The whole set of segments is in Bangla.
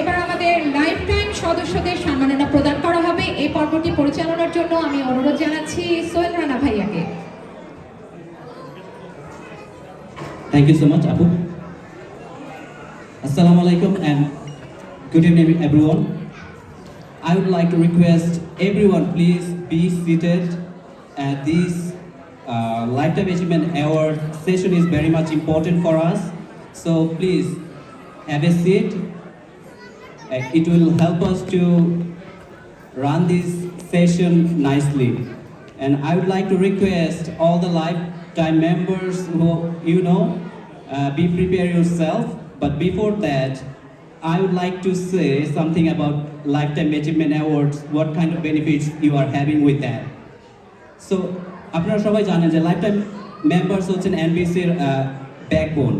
এবার আমাদের লাইফ টাইম সদস্যদের সম্মাননা প্রদান করা হবে। এই পর্বটি পরিচালনার জন্য আমি অনুরোধ জানাচ্ছি সোহেল রানা ভাইয়াকে। থ্যাংক ইউ সো মাচ আপু আসসালামু আলাইকুম and good evening everyone I would like to request everyone please be seated at this lifetime achievement award session is very much important for us so please have a seat Uh, it will help us to run this session nicely. And I would like to request all the lifetime members who, you know, uh, be prepare yourself. But before that, I would like to say something about Lifetime Achievement Awards, what kind of benefits you are having with that. So আপনারা সবাই জানেন যে লাইফটাইম মেম্বার্স হচ্ছেন এনবিসির ব্যাকবোন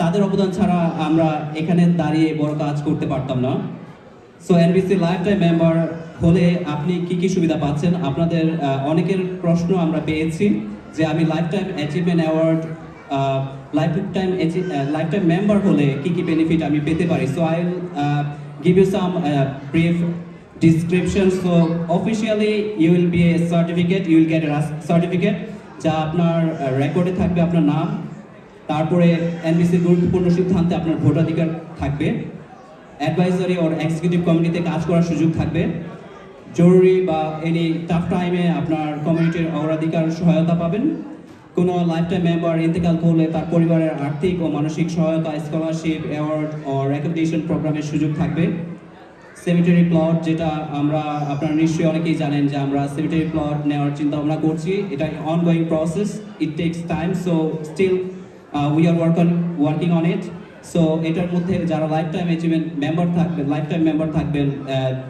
তাদের অবদান ছাড়া আমরা এখানে দাঁড়িয়ে বড় কাজ করতে পারতাম না। সো এনবিসি লাইফটাইম মেম্বার হলে আপনি কি কি সুবিধা পাচ্ছেন? আপনাদের অনেকের প্রশ্ন আমরা পেয়েছি যে আমি lifetime achievement award lifetime lifetime member হলে কি কি বেনিফিট আমি পেতে পারি? So I give you some brief so, officially you will be a certificate, you will get a certificate যা আপনার রেকর্ডে থাকবে আপনার নাম। তারপরে এনবিসির গুরুত্বপূর্ণ সিদ্ধান্তে আপনার ভোটাধিকার থাকবে। অ্যাডভাইজারি ওর এক্সিকিউটিভ কমিটিতে কাজ করার সুযোগ থাকবে। জরুরি বা এনি টাফ টাইমে আপনার কমিউনিটির অগ্রাধিকার সহায়তা পাবেন। কোনো লাইফটাইম মেম্বার ইন্তেকাল করলে তার পরিবারের আর্থিক ও মানসিক সহায়তা স্কলারশিপ অ্যাওয়ার্ড ও রেকগনিশন প্রোগ্রামের সুযোগ থাকবে। সেমিটারি প্লট যেটা আমরা, আপনারা নিশ্চয়ই অনেকেই জানেন যে আমরা সেমিটারি প্লট নেওয়ার চিন্তা ভাবনা করছি। এটা ongoing process it takes time so still we are work on working on it so এটার মধ্যে যারা লাইফ টাইম অ্যাচিভমেন্ট মেম্বার থাকবেন লাইফ টাইম মেম্বার থাকবেন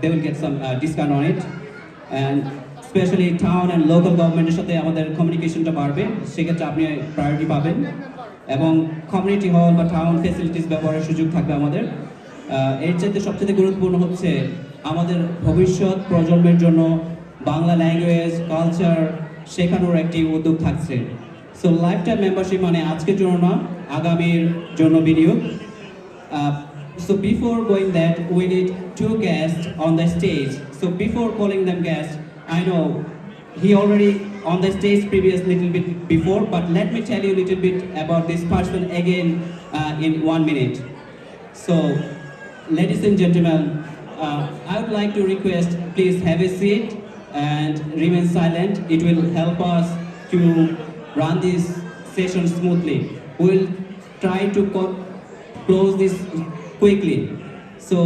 they will get some discount on it and specially town and local গভর্নমেন্টের সাথে আমাদের কমিউনিকেশনটা বাড়বে সেক্ষেত্রে আপনি প্রায়োরিটি পাবেন। এবং কমিউনিটি হল বা টাউন ফেসিলিটিস ব্যবহারের সুযোগ থাকবে আমাদের। আহ, এর চাইতে সবচেয়ে গুরুত্বপূর্ণ হচ্ছে আমাদের ভবিষ্যৎ প্রজন্মের জন্য বাংলা ল্যাঙ্গুয়েজ কালচার শেখানোর একটি উদ্যোগ থাকছে। সো লাইফ টাইম মেম্বারশিপ মানে আজকের জন্য না আগামীর জন্য বিনিয়োগ Uh, so before going that, we need two guests on the stage. So before calling them guests, I know he already on the stage previous little bit before, but let me tell you a little bit about this person again uh, in one minute. So, ladies and gentlemen, uh, I would like to request please have a seat and remain silent. It will help us to run this session smoothly. We'll try to close this quickly. So,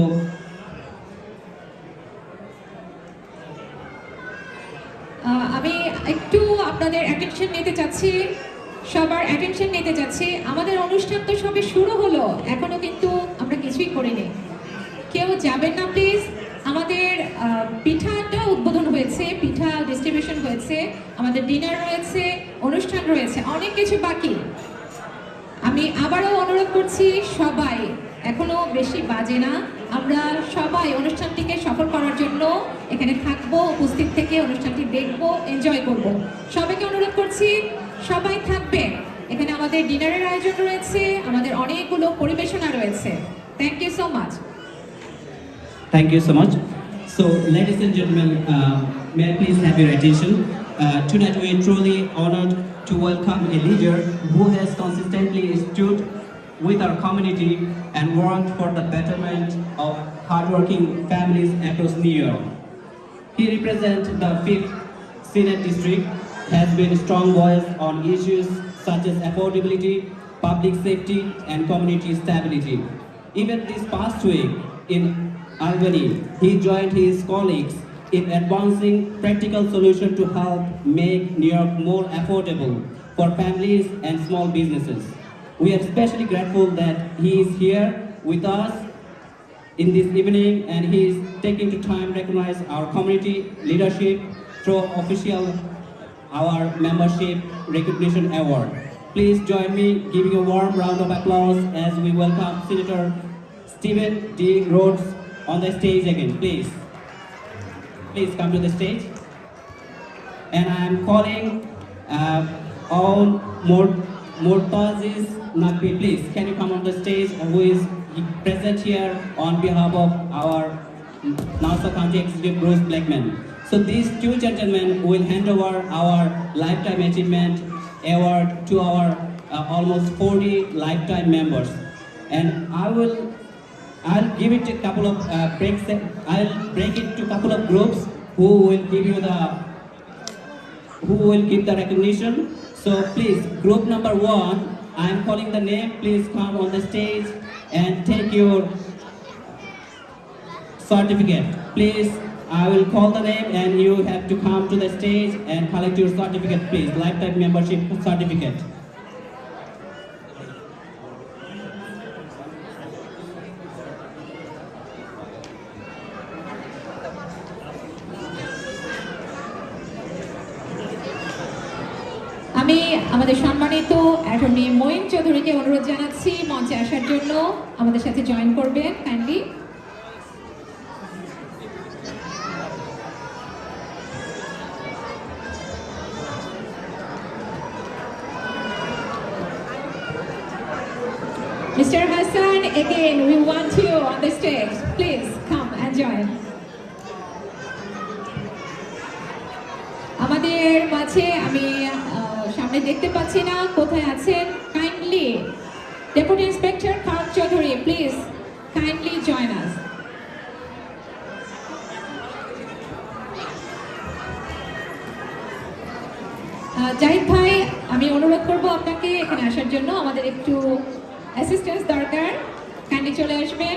আমি একটু আপনাদের অ্যাটেনশন নিতে চাচ্ছি সবার অ্যাটেনশন নিতে চাচ্ছি আমাদের অনুষ্ঠান তো সবে শুরু হলো এখনও কিন্তু আমরা কিছুই করিনি কেউ যাবেন না প্লিজ আমাদের পিঠাটা উদ্বোধন হয়েছে, পিঠা ডিস্ট্রিবিউশন হয়েছে, আমাদের ডিনার রয়েছে, অনুষ্ঠান রয়েছে, অনেক কিছু বাকি। আমি আবারও অনুরোধ করছি সবাই, এখনও বেশি বাজে না। আমরা সবাই অনুষ্ঠানটিকে সফল করার জন্য এখানে থাকব, উপস্থিত থেকে অনুষ্ঠানটি দেখব এনজয় করব। সবাইকে অনুরোধ করছি, সবাই থাকবে। এখানে আমাদের ডিনারের আয়োজন রয়েছে, আমাদের অনেকগুলো পরিবেশনা রয়েছে। Thank you so much thank you so much. So, ladies and gentlemen, uh, may I please have your attention? Uh, tonight, we are truly honored to welcome a leader who has consistently stood with our community and worked for the betterment of hardworking families across New York. He represents the 5th Senate District, has been a strong voice on issues such as affordability, public safety, and community stability. Even this past week in Albany, he joined his colleagues in advancing practical solutions to help make New York more affordable for families and small businesses. We are especially grateful that he is here with us in this evening and he is taking the time to recognize our community leadership through official our membership recognition award. Please join me giving a warm round of applause as we welcome Senator Stephen D. Rhodes on the stage again, please. Please come to the stage. And I am calling uh, all Mortazis Naqvi, please. Can you come on the stage? Who is present here on behalf of our Nassau County Executive Bruce Blackman. So these two gentlemen will hand over our lifetime achievement award to our uh, almost 40 lifetime members. And I will I'll give it a couple of uh, breaks. I'll break it to a couple of groups who will give you the who will give the recognition. So please, group number one, I am calling the name. Please come on the stage and take your certificate. Please, I will call the name and you have to come to the stage and collect your certificate, please. Lifetime membership certificate. সম্মানিত অ্যাটর্নি মঈন চৌধুরীকে অনুরোধ জানাচ্ছি মঞ্চে আসার জন্য আমাদের সাথে জয়েন করবেন kindly Mr. Hassan, again, we want you on the stage. Please come and join. আমাদের মাঝে আমি সামনে দেখতে পাচ্ছি না, কোথায় আছেন? Kindly deputy inspector Khan Chowdhury please kindly join us Zahid ভাই, আমি অনুরোধ করব আপনাকে এখানে আসার জন্য। আমাদের একটু অ্যাসিস্ট্যান্স দরকার। কাইন্ডলি চলে আসবেন।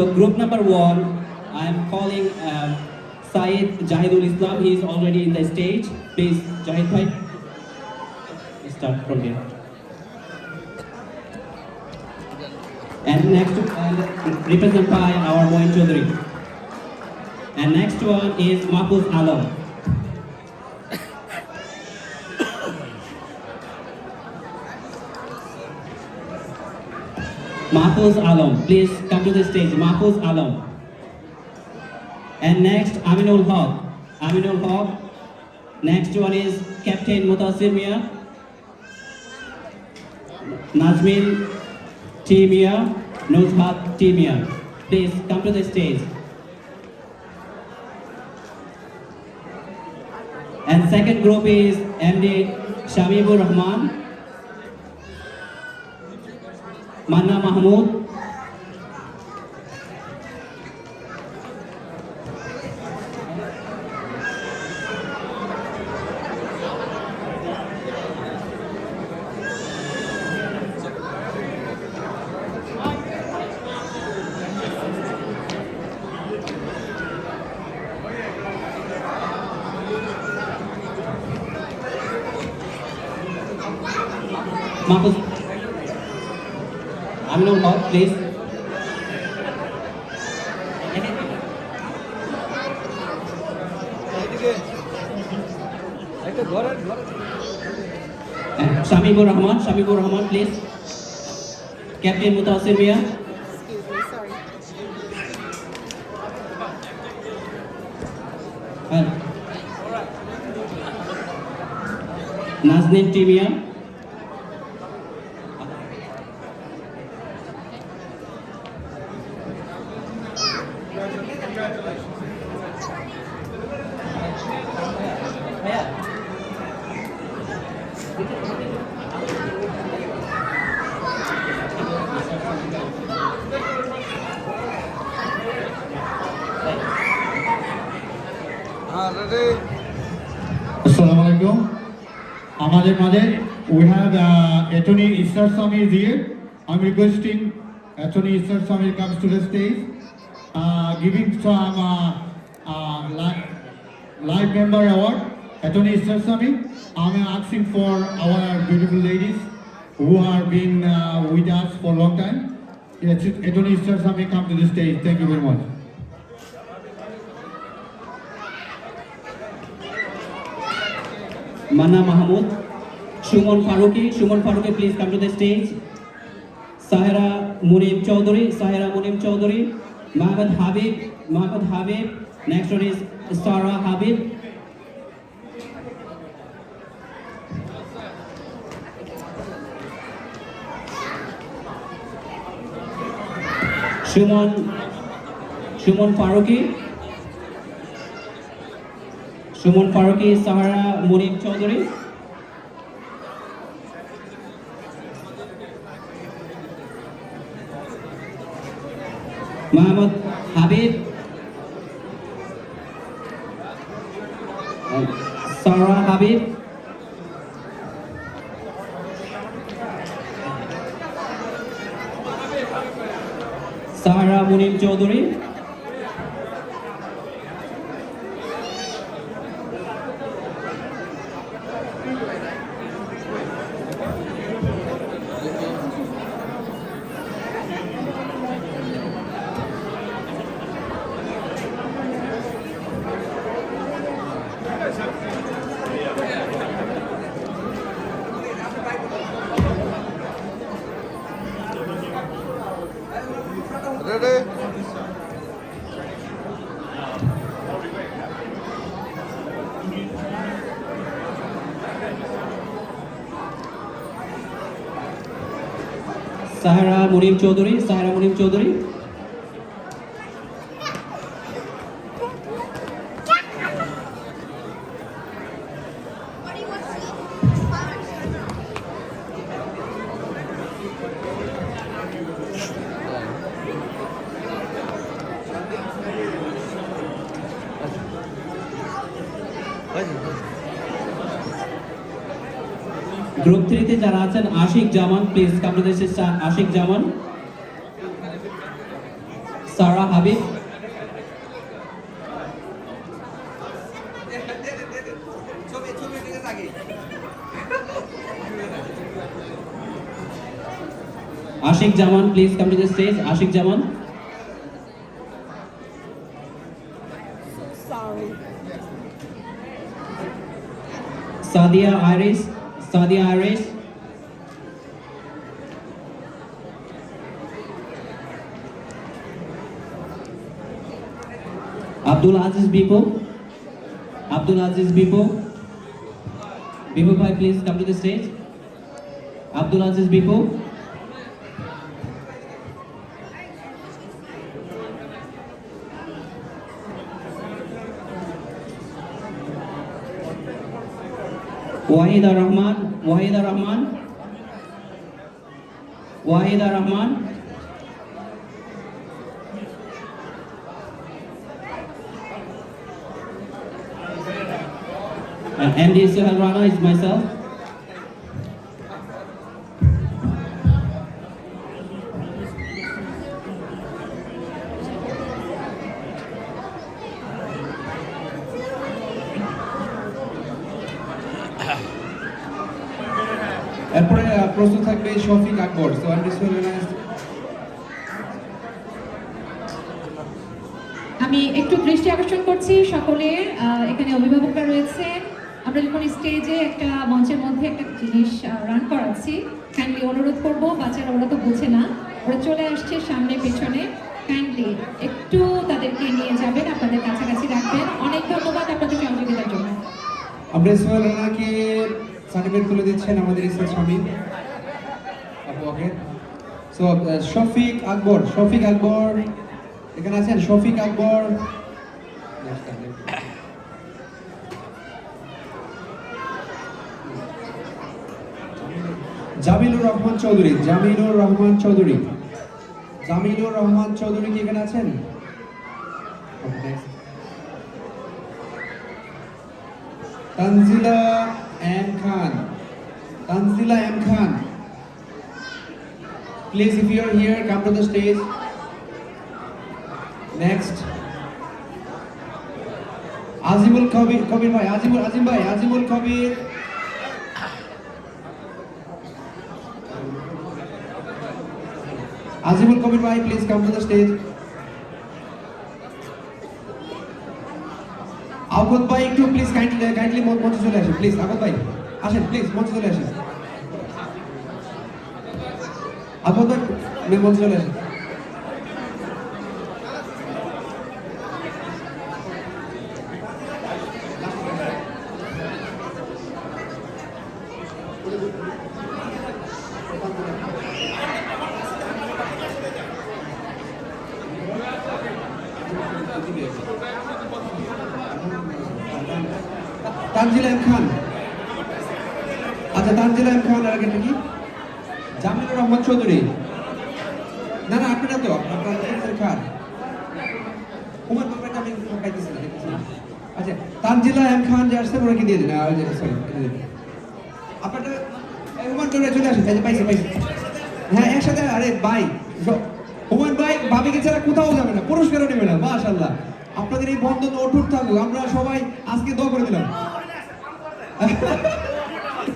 So group number one, I am calling uh, Syed Jahidul Islam. He is already in the stage. Please, Jahid bhai, start from here. And next, and represented by our Moin Chaudhary. And next one is Mahfuz Alam. Mahfuz Alam, please come to the stage. Mahfuz Alam. And next, Aminul Haq. Aminul Haq. Next one is Captain Mutasir Mia. Najmil Timia. Nuzhat Timia. Please come to the stage. And second group is MD Shamibur Rahman. Mana Mahmud? Mahmud And Shamibur Rahman, Shamibur Rahman, please. Captain Mutasir Mia. Excuse Ishar Swami is here. I'm requesting attorney Ishar Swami comes to the stage, uh, giving some uh, uh, li- live member award. Attorney Ishar Swami, I'm asking for our beautiful ladies who have been uh, with us for a long time. Attorney Ishar Swami come to the stage. Thank you very much. Mahmood, Shumon Faruqi, Shumon Faruqi, please come to the stage. Sahara Munim Chaudhary, Sahara Munim Chaudhary, Mohammed Habib, Mohammed Habib. Next one is Sarah Habib. Shumon, Shumon Faruqi. Sumon Faruqui Sahara Monim Chowdhury Mohammad Habib. Sara Habib. Sahara Munim Chowdhury. Sahara Munim Chowdhury Sahara Munim Chowdhury group থ্রিতে যারা আছেন Ashik Zaman please come to this Ashik Zaman, Sara Habib. Ashik Zaman please come to the stage Ashik Zaman. Sadia Iris Sadia Iris Abdul Aziz Bipo Abdul Aziz Bipo Bipo ভাই please come to the stage Abdul Aziz বিপো Wahida Rahman Wahida Rahman Wahida Rahman And MD Suhail Rana is myself. এরপরে প্রশ্ন থাকবে শফিক আকবর। সো আই আমি একটু দৃষ্টি আকর্ষণ করছি সকলের আহ, এখানে অভিভাবকরা রয়েছেন। আমরা যখন স্টেজে একটা মঞ্চের মধ্যে একটা জিনিস রান করাচ্ছি কাইন্ডলি অনুরোধ করব, বাচ্চারা ওরা তো বোঝে না, ওরা চলে আসছে সামনে, পেছনে কাইন্ডলি একটু তাদেরকে নিয়ে যাবেন, আপনাদের কাছাকাছি রাখবেন। অনেক ধন্যবাদ আপনাদের সহযোগিতার জন্য। আমরা সোহেল সার্টিফিকেট তুলে দিচ্ছেন আমাদের ইসা স্বামী সো শফিক আকবর শফিক আকবর, এখানে আছেন? শফিক আকবর জামিলুর রহমান চৌধুরী জামিলুর রহমান চৌধুরী। জামিলুর রহমান চৌধুরী কি এখানে আছেন? Tanzila M Khan. Tanzila M Khan. Please if you are here come to the stage next Azimul Kabir Kabir ভাই আজিমুল আজিম ভাই আজিমুল কবির Azimul Kabir bhai, please come to the stage. আগত ভাই একটু প্লিজ কাইন্ডলি কাইন্ডলি মঞ্চে চলে আসেন প্লিজ আগত ভাই আসেন প্লিজ মঞ্চে চলে আসেন আগত ভাই মঞ্চে চলে আসেন তানজিলা এম খান। আচ্ছা তানজিলা এম খান আর আগে কি জামিনুর রহমান চৌধুরী। না না, আপনি না তো, আপনার খান। উমার ব্যাপারটা আমি পাইতেছি। আচ্ছা তানজিলা এম খান যে আসছে ওনাকে দিয়ে দিন। সরি আপনারটা চৌধুরী চলে আসেন। পাইছে পাইছে। হ্যাঁ একসাথে, আরে, ভাই হুমান ভাই ভাবিকে ছাড়া কোথাও যাবে না পুরস্কারও নেবে না মাশাল্লাহ আপনাদের এই বন্ধন অটুট থাকুক আমরা সবাই আজকে দোয়া করে দিলাম।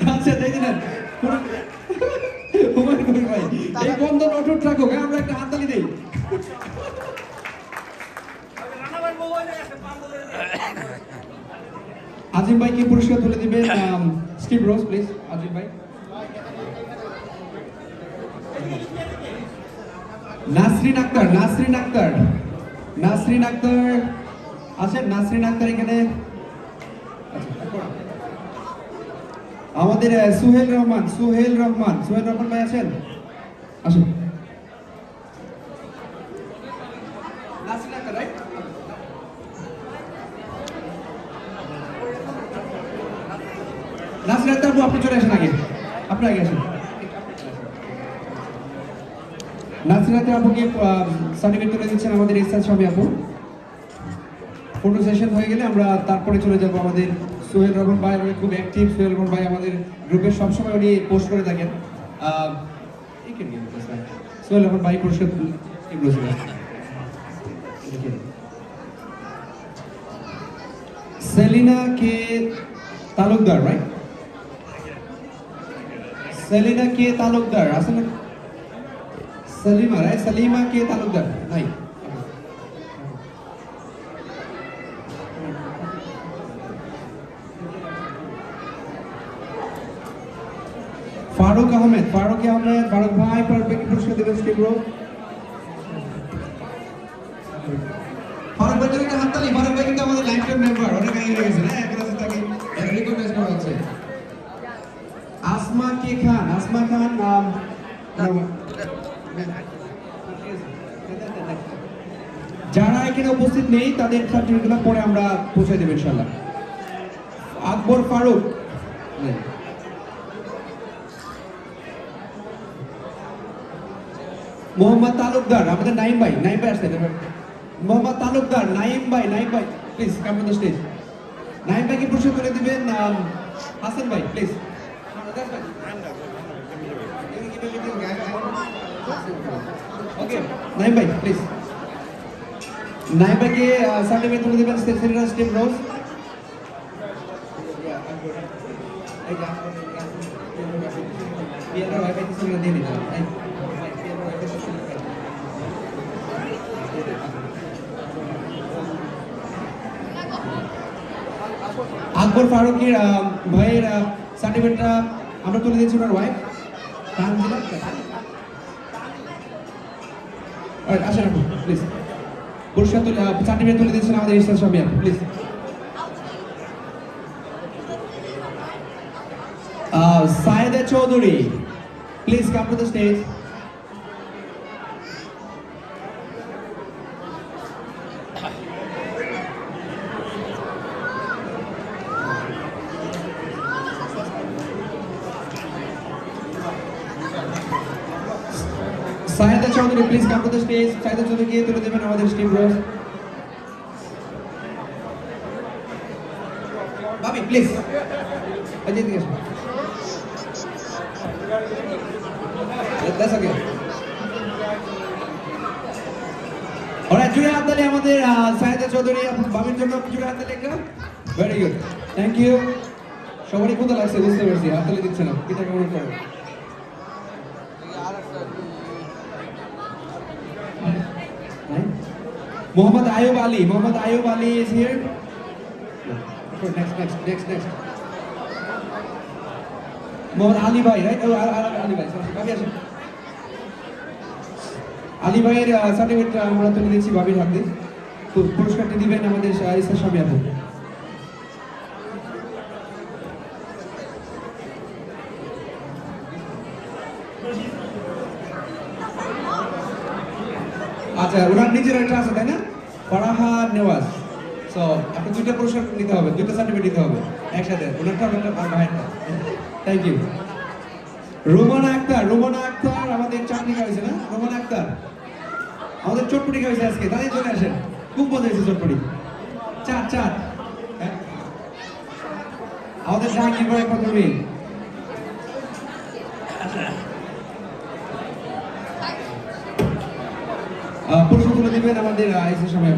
আচ্ছা হুমান কবির ভাই এই বন্ধন অটুট থাকুক হ্যাঁ, আমরা একটা হাততালি দেই। আজিম ভাই কি পুরস্কার তুলে দিবেন? স্টিভ রোজ প্লিজ আজিম ভাই। নাসরিন আক্তার নাসরিন আক্তার নাসরিন আক্তার। আছেন নাসরিন আক্তার এখানে। আমাদের সুহেল রহমান সুহেল রহমান। সুহেল রহমান ভাই আছেন আসুন। নাসরিন আক্তার রাইট নাসরিন আক্তার আপু, আপনি চলে আসেন আগে। আপনি আগে আসেন। নাসরিনাতে আপুকে সার্টিফিকেট তুলে দিচ্ছেন আমাদের ইসরাত স্বামী আপু। ফটো সেশন হয়ে গেলে আমরা তারপরে চলে যাব আমাদের সোহেল রহমান ভাই উনি খুব অ্যাক্টিভ সোহেল রহমান ভাই আমাদের গ্রুপে সবসময় উনি পোস্ট করে থাকেন. সোহেল রহমান ভাই ছিল Selina K Talukdar right Selina K Talukdar আসলে সলিমা রাইট সলিমা কে তালুকদার নাই ফারুক আহমেদ ফারুক আহমেদ ফারুক ভাই ফারুক পুরস্কার দেবেন স্টিভ রো ফারুক ভাই একটা হাততালি ফারুক ভাই কিন্তু আমাদের লাইফ টাইম মেম্বার অনেক আগে হয়ে গেছে হ্যাঁ এখন আছে তাকে রিকগনাইজ করা হচ্ছে আসমা কে খান আসমা খান নাম যারা এখানে উপস্থিত নেই, তাদের সার্টিফিকেটগুলো পরে আমরা পৌঁছে দেবো ইনশাল্লাহ আকবর ফারুক। মোহাম্মদ তালুকদার, আমাদের নাইম ভাই নাইম ভাই আসতে মোহাম্মদ তালুকদার, নাইম ভাই নাইম ভাই please come to the stage Naim ভাইকে প্রশ্ন করে দিবেন হাসান ভাই প্লিজ ওকে নাইম ভাই প্লিজ নাইম ভাইকে সার্টিফিকেট তুলে দিবেন সেন্টার স্টেপ রোজ পিয়ানো ভাই ভাই কিছু দিয়ে দিন আকবর ফারুকের আহ, ভাইয়ের সার্টিফিকেটটা আমরা তুলে দিচ্ছি ওনার ওয়াইফ তানজিলা Alright, আসেন আপনি প্লিজ পুরস্কার তুলে সার্টিফিকেট তুলে দিচ্ছেন আমাদের Islam Samia please Sayeda Chowdhury please come to the stage Saheda Chowdhury please come to the stage Saheda চৌধুরীকে তুলে দেবেন আমাদের রোজ ভাবি প্লিজ যে এদিকে That's okay. আমাদের সাহেদা চৌধুরী বাবির জন্য জুড়ে হাততালি একটা। ভেরি গুড থ্যাংক ইউ সবারই কোথায় লাগছে, বুঝতে পারছি। হাততালি দিচ্ছে না। এটা কেমন করে Mohammad Ayub Ali Mohammad Ayub Ali is here next next next next Mohammad Ali ভাই রাইট আলী ভাই sorry, ভাবি আসেন আলী ভাইয়ের সার্টিফিকেট আমরা তুলে দিচ্ছি ভাবির হাতে তো পুরস্কারটি দিবেন আমাদের ইসা স্বামী আপু আচ্ছা ওনার নিজের একটা আছে তাই না? ফারাহা নেওয়াজ সো আপনি দুইটা পুরস্কার নিতে হবে, দুইটা সার্টিফিকেট নিতে হবে, একসাথে। ওনারটা ওনারটা আর ভাইয়েরটা থ্যাংক ইউ রোমানা আক্তার রোমানা আক্তার আমাদের চাকরি হয়েছে না? রোমানা আক্তার। আমাদের চটপটি হয়েছে আজকে তাই চলে আসেন। খুব মজা হয়েছে চটপটি? চার চার। হ্যাঁ? আমাদের জাহাঙ্গীর ভাই কত মিল পুরস্কার তুলে দিবেন আমাদের এসে সময়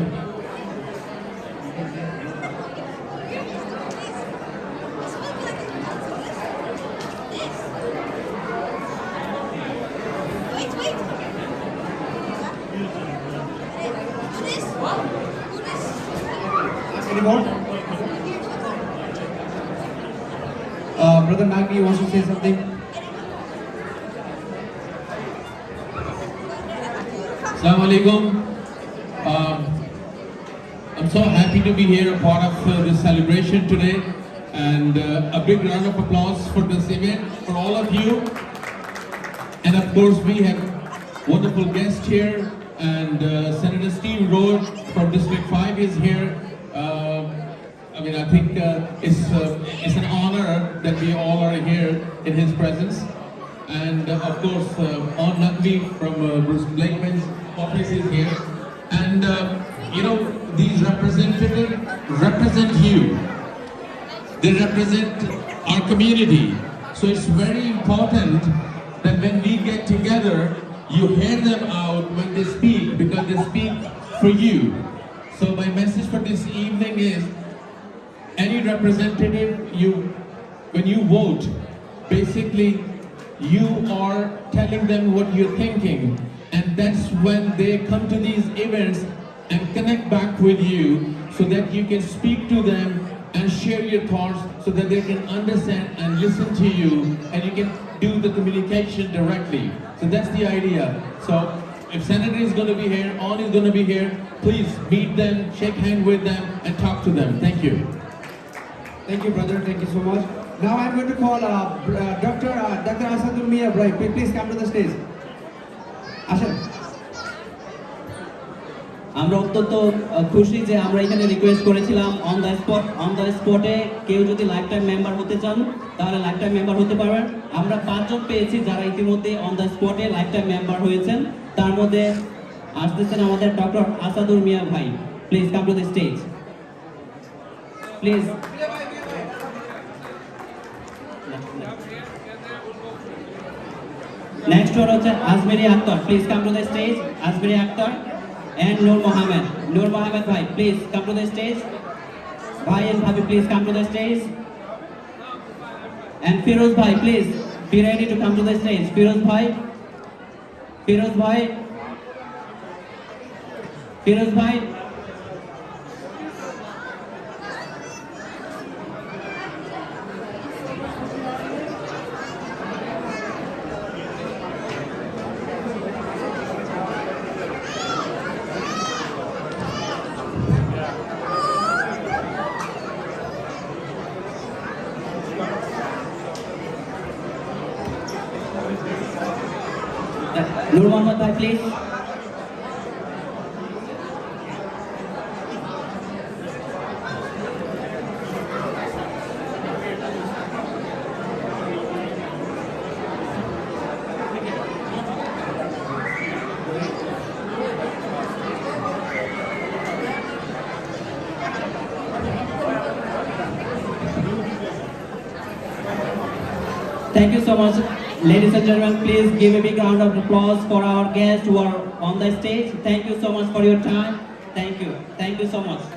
part of uh, this celebration today, and uh, a big round of applause for this event for all of you. And of course, we have wonderful guests here, and uh, Senator Steve Road from District 5 is here. Uh, I mean, I think uh, it's, uh, it's an honor that we all are here in his presence. And uh, of course, uh, On from uh, Bruce Blakeman's office is here. And uh, you know, these representatives represent you. They represent our community. So it's very important that when we get together, you hear them out when they speak because they speak for you. So my message for this evening is any representative you when you vote basically you are telling them what you're thinking and that's when they come to these events and connect back with you so that you can speak to them and share your thoughts so that they can understand and listen to you and you can do the communication directly. So that's the idea. So if Senator is going to be here, On is going to be here, please meet them, shake hand with them and talk to them. Thank you. Thank you, brother. Thank you so much. Now I'm going to call uh, uh, Dr. Uh, Dr. Asadul Mia Please come to the stage. Asad. আমরা অত্যন্ত খুশি যে আমরা এখানে রিকোয়েস্ট করেছিলাম on the spot on the স্পটে কেউ যদি লাইফ টাইম মেম্বার হতে চান, তাহলে লাইফ টাইম মেম্বার হতে পারবেন। আমরা পাঁচজন পেয়েছি যারা ইতিমধ্যে অন দ্য স্পটে লাইফ টাইম মেম্বার হয়েছেন। তার মধ্যে আসতেছেন আমাদের ডক্টর আসাদুর মিয়া ভাই। Please come to the stage please next হচ্ছে Ajmeri Akter. Please come to the stage Ajmeri Akter. and Noor Mohammed. Noor Mohammed bhai, please come to the stage. Bhai and Bhabi, please come to the stage. And Firoz bhai, please be ready to come to the stage. Firoz bhai, Firoz bhai, Firoz bhai, Nur Muhammad Bhai, please. Thank you so much. Ladies and gentlemen, please give a big round of applause for our guests who are on the stage. Thank you so much for your time. Thank you. Thank you so much.